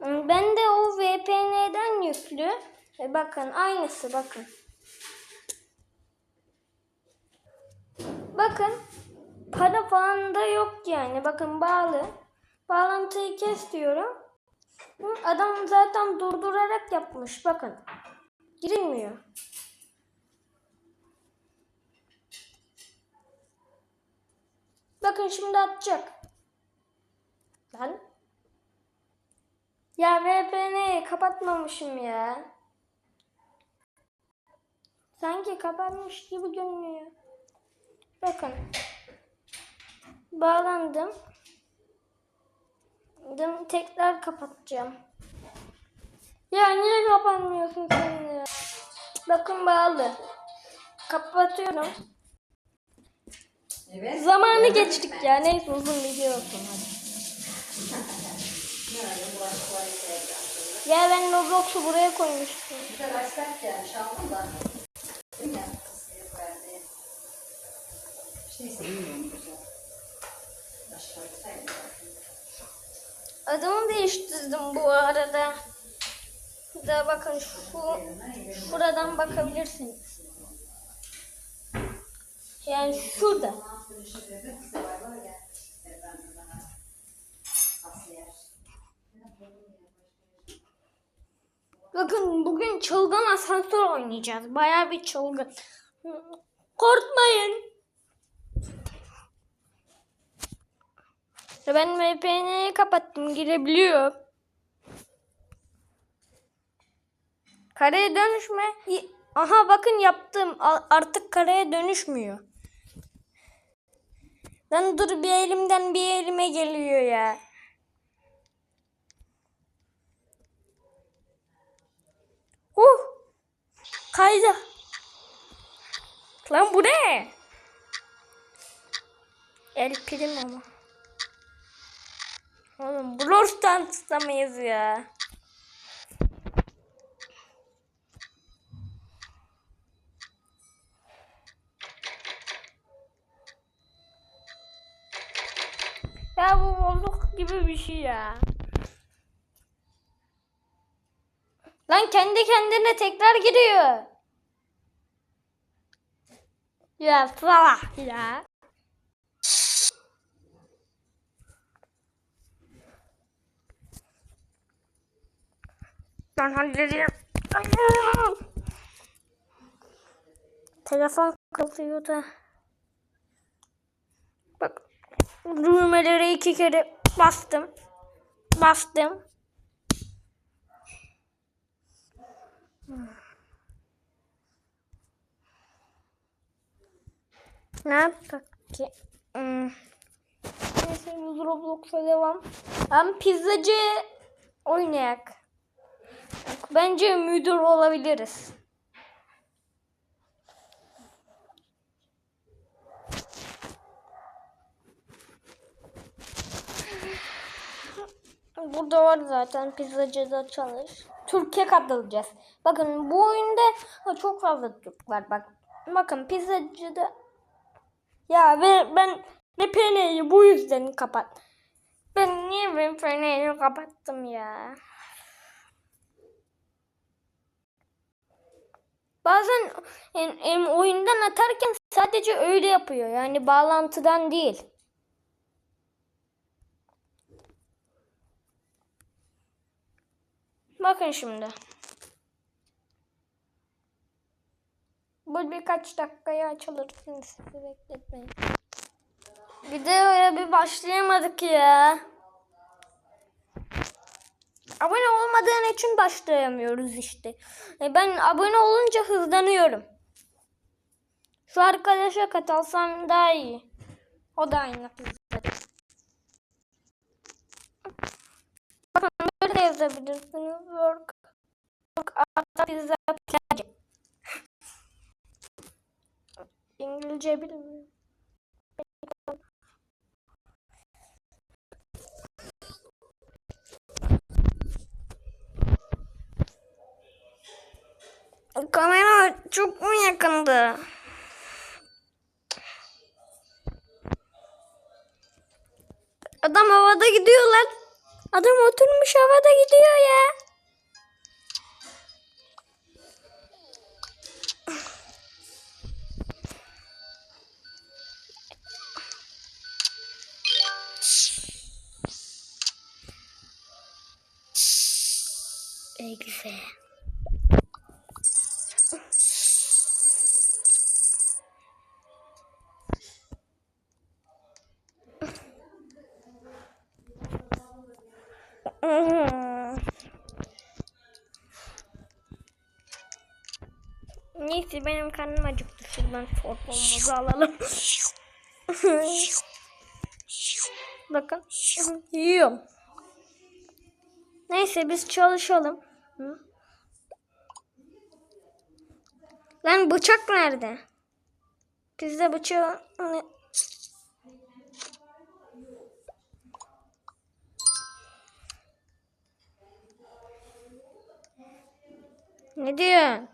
Ben de o VPN'den yüklü. E bakın aynısı bakın. Bakın para falan da yok yani. Bakın bağlı. Bağlantıyı kes diyorum. Adam zaten durdurarak yapmış. Bakın. Girilmiyor. Bakın şimdi atacak. Lan. Ya VPN'yi kapatmamışım ya. Sanki kapatmış gibi görünüyor. Bakın. Bağlandım. Dım tekrar kapatacağım. Ya niye kapanmıyorsun sen ya? Bakın bağlı. Kapatıyorum. Evet. Zamanı geçtik ya. Neyse uzun video olsun hadi. Ya ben Roblox'u buraya koymuştum. Bir de lastik gelmiş aldım da. Değil mi? İşte güzel. Başka bir şey. Adımı değiştirdim bu arada. De bakın şu şuradan bakabilirsiniz. Yani şurada. Bakın bugün çılgın asansör oynayacağız. Bayağı bir çılgın. Korkmayın. Ben VPN'yi kapattım. Girebiliyor. Kareye dönüşme. Aha bakın yaptım. Artık kareye dönüşmüyor. Lan dur bir elimden bir elime geliyor ya. Kaydı. Lan bu ne? El prim ama. Oğlum Brawl Stars'ta ya? Ya bu bolluk gibi bir şey ya. Lan kendi kendine tekrar giriyor. Ya salak ya. Ben halledeyim. Telefon kalıyor da. Bak. Düğmeleri iki bastım. Bastım. Ne yaptık ki? Hmm. Neyse biz Roblox'a devam. Hem pizzacı oynayak. Bence müdür olabiliriz. Burada var zaten pizzacıda çalış. Türkiye katılacağız. Bakın bu oyunda çok fazla Türk var. Bak, bakın pizzacıda ya ve ben VPN'yi bu yüzden kapat. Ben niye VPN'yi kapattım ya? Bazen em, em, oyundan atarken sadece öyle yapıyor. Yani bağlantıdan değil. Bakın şimdi. Bu birkaç dakikaya açılır. Şimdi sizi bekletmeyin. Videoya bir başlayamadık ya. Abone olmadığın için başlayamıyoruz işte. E ben abone olunca hızlanıyorum. Şu arkadaşa katılsam daha iyi. O da aynı hızda. Bakın böyle yazabilirsiniz. Work. Work İngilizce bilmiyorum. Kamera çok mu yakındı? Adam havada gidiyor lan. Adam oturmuş havada gidiyor Exe. Neyse benim karnım acıktı. Şuradan çorbalımızı alalım. Bakın. Yiyorum. Neyse biz çalışalım. Hı? Lan bıçak nerede? Bizde bıçağı... Ne diyorsun?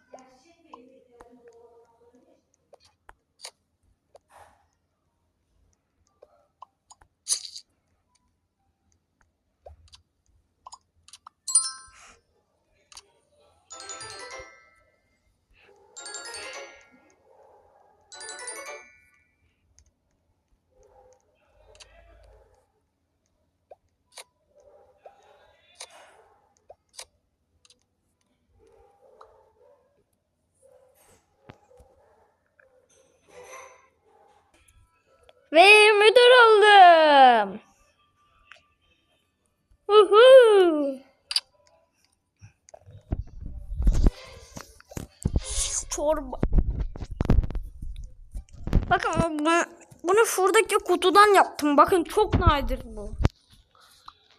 Şuradaki kutudan yaptım. Bakın çok nadir bu.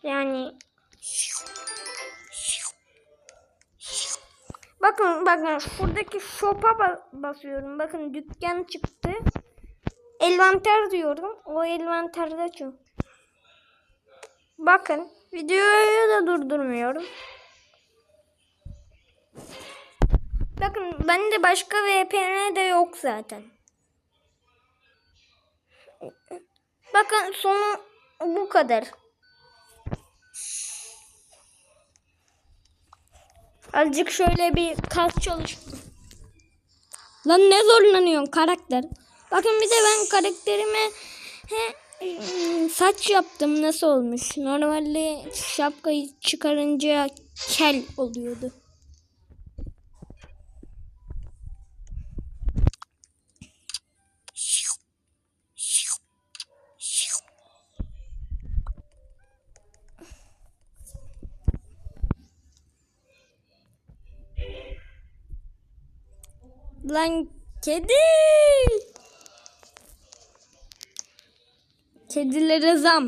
Yani Bakın bakın şuradaki shop'a ba- basıyorum. Bakın dükkan çıktı. Elvanter diyorum. O elvanterde çok. Bakın videoyu da durdurmuyorum. Bakın bende başka VPN de yok zaten. Bakın sonu bu kadar. Azıcık şöyle bir kas çalıştım. Lan ne zorlanıyorsun karakter? Bakın bir de ben karakterime he, saç yaptım nasıl olmuş? Normalde şapkayı çıkarınca kel oluyordu. Lan kedi. Kedilere zam.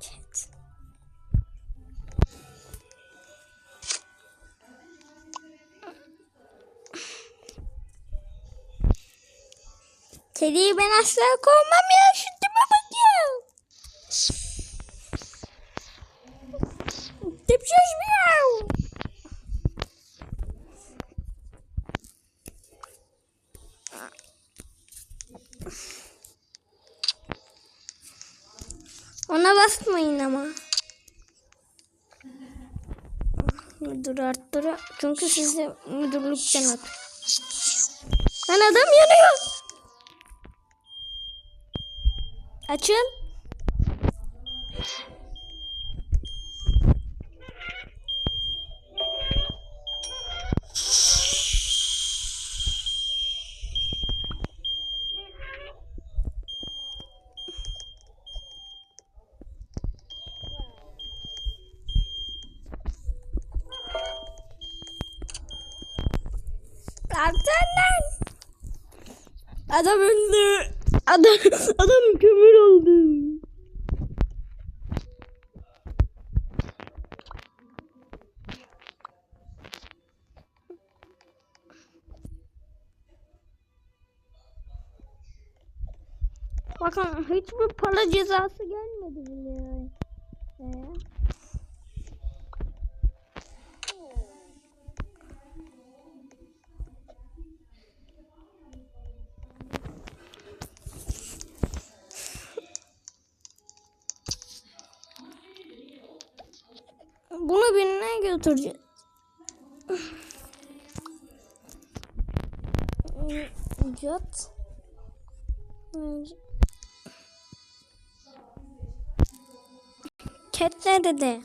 Kedi. Kediyi ben asla kovmam ya. Şu tipe bak ya. Tipsiz miyav. Ona basmayın ama. Müdür arttır. Çünkü sizi müdürlükten at. Lan adam yanıyor. Açıl. Kalksana lan. Adam öldü. Adam, adam kömür oldu. Bakın hiçbir para cezası gelmedi bile. Ee? Bunu birine götüreceğiz. Cat. Cat nerede?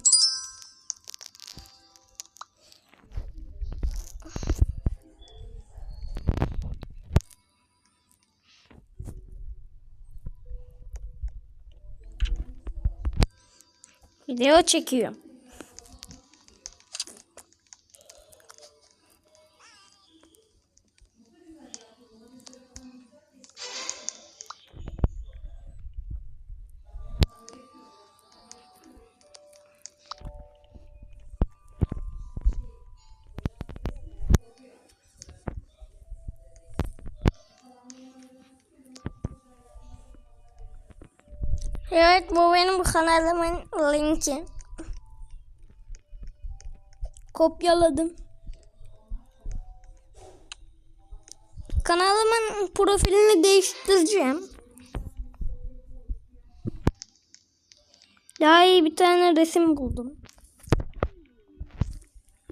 Video çekiyor. Benim kanalımın linki. Kopyaladım. Kanalımın profilini değiştireceğim. Daha iyi bir tane resim buldum.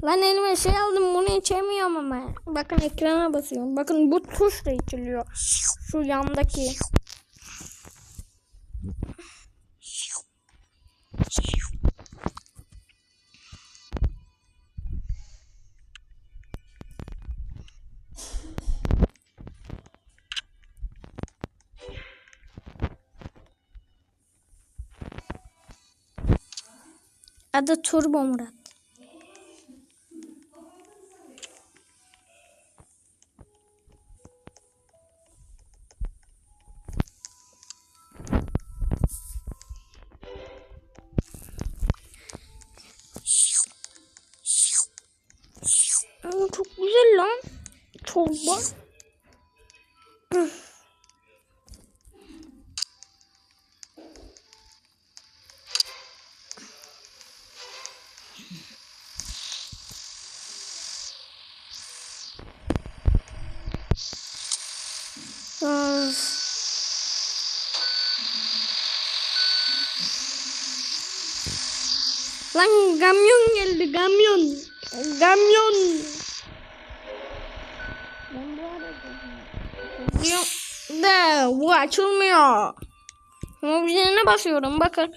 Lan elime şey aldım bunu içemiyorum ama. Bakın ekrana basıyorum. Bakın bu tuşla içiliyor. Şu yandaki. Adı Turbo Murat. Çok güzel lan. Çorba. Lan kamyon geldi kamyon. Kamyon. Ben bu arada Yok de bu açılmıyor. Mobilyene basıyorum bakın.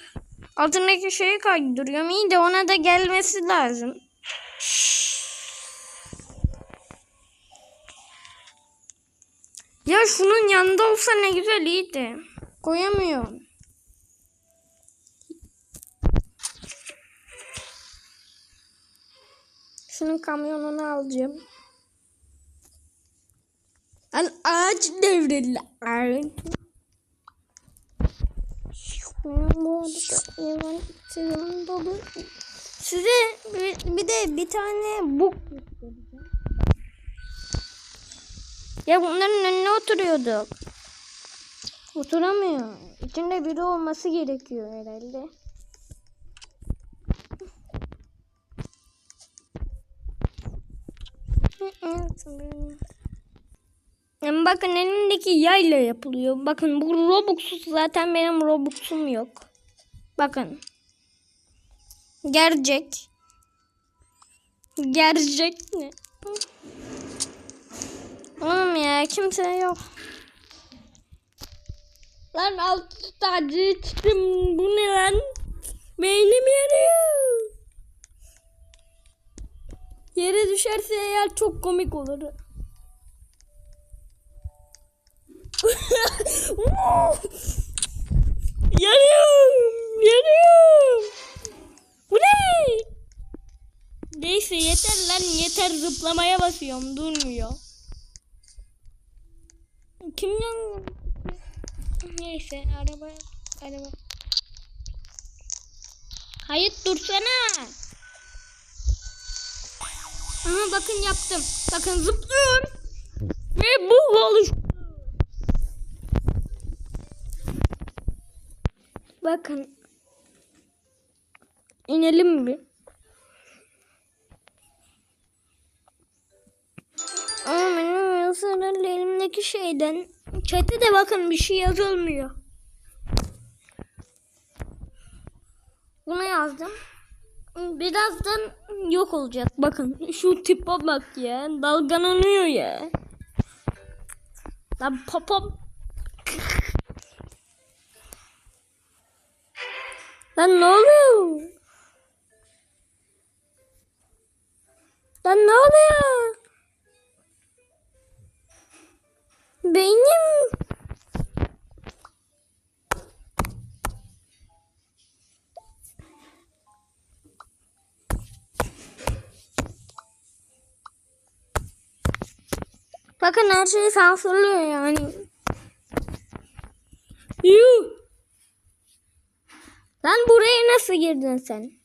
Altındaki şeyi kaydırıyorum. İyi de ona da gelmesi lazım. Ya şunun yanında olsa ne güzel iyiydi. Koyamıyorum. Şunun kamyonunu alacağım. Lan ağaç devrildi. Bu. Size bir, bir de bir tane göstereceğim. Ya bunların önüne oturuyorduk. Oturamıyor. İçinde biri olması gerekiyor herhalde. Yani bakın elimdeki yayla yapılıyor. Bakın bu Robux'uz zaten benim Robux'um yok. Bakın. Gerçek. Gerçek ne? Oğlum ya kimse yok. Lan altı tane çıktım. Bu ne lan? Beynim yanıyor. Düşerse eğer çok komik olur. yanıyorum. Yanıyorum. Bu ne? Neyse yeter lan yeter zıplamaya basıyorum durmuyor. Kim yanıyor? Neyse araba araba. Hayır dursana. Aha bakın yaptım. Bakın zıplıyorum. Ve bu oluştu. Bakın. İnelim bir. Ama benim yazılarla elimdeki şeyden chat'e de bakın bir şey yazılmıyor. Buna yazdım birazdan yok olacak. Bakın şu tipa bak ya. Dalgalanıyor ya. Lan popom. Lan ne oluyor? Lan ne oluyor? Benim Bakın her şey sansürlüyor yani. Yuh. Lan buraya nasıl girdin sen?